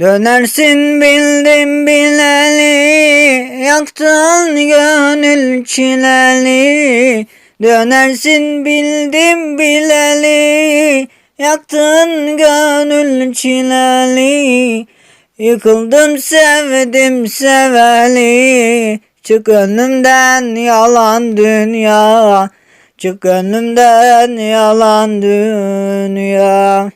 Dönersin bildim bileli Yaktın gönül çileli. Dönersin bildim bileli Yaktın gönül çileli. Yıkıldım sevdim seveli Çık önümden yalan dünya. Çık önümden yalan dünya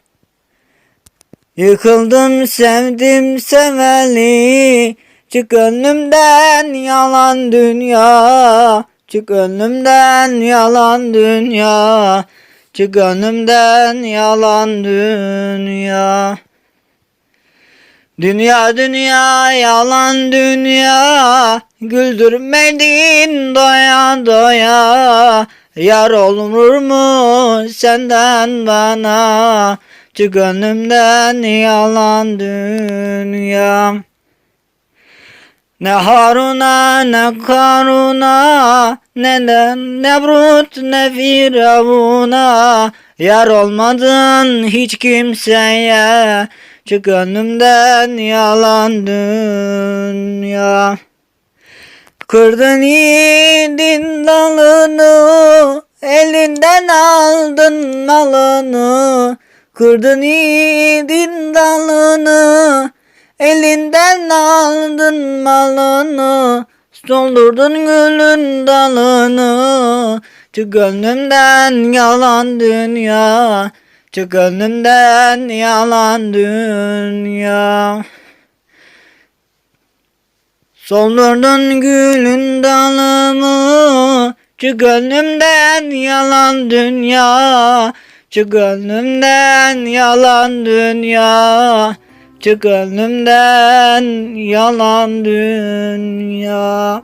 Yıkıldım sevdim seveli. Çık önümden yalan dünya. Çık önümden yalan dünya. Çık önümden yalan dünya. Dünya dünya yalan dünya. Güldürmedin doya doya. Yar olur mu senden bana Çık önümden yalan dünya. Ne Harun'a ne Karun'a Ne de Nebrut ne Firavun'a. Yar olmadın hiç kimseye. Çık önümden yalan dünya. Kırdın yiğidin dalını Elinden aldın malını Kırdın yiğidin dalını Elinden aldın malını Soldurdun gülün dalını. Çık gönlümden yalan dünya Çık gönlümden yalan dünya. Soldurdun gülün dalımı Çık gönlümden yalan dünya Çık gönlümden yalan dünya. Çık gönlümden yalan dünya